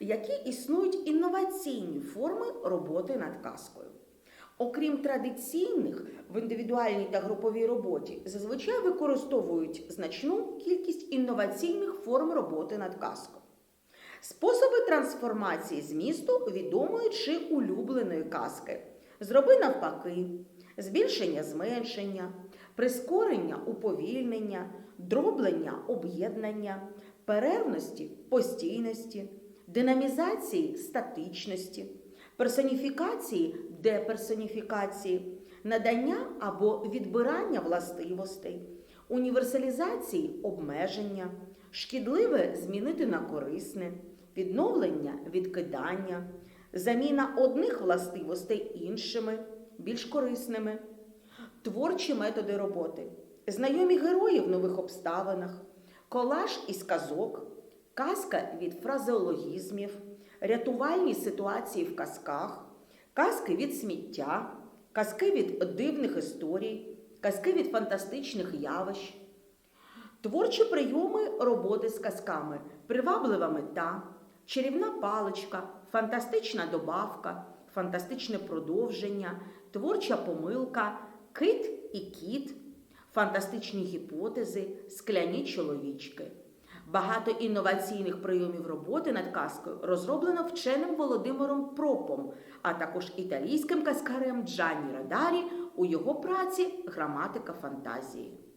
які існують інноваційні форми роботи над казкою. Окрім традиційних в індивідуальній та груповій роботі, зазвичай використовують значну кількість інноваційних форм роботи над казкою. Способи трансформації змісту відомої чи улюбленої казки. Зроби навпаки, збільшення зменшення, прискорення уповільнення, дроблення об'єднання, перервності постійності, динамізації статичності, персоніфікації деперсоніфікації, надання або відбирання властивостей, універсалізації обмеження, шкідливе змінити на корисне, відновлення відкидання, заміна одних властивостей іншими, більш корисними, творчі методи роботи, знайомі герої в нових обставинах, колаж із казок, казка від фразеологізмів, рятувальні ситуації в казках, казки від сміття, казки від дивних історій, казки від фантастичних явищ. Творчі прийоми роботи з казками, приваблива мета, чарівна паличка, фантастична добавка, фантастичне продовження, творча помилка, кит і кіт, фантастичні гіпотези, скляні чоловічки. Багато інноваційних прийомів роботи над казкою розроблено вченим Володимиром Пропом, а також італійським казкарем Джанні Радарі у його праці Граматика фантазії.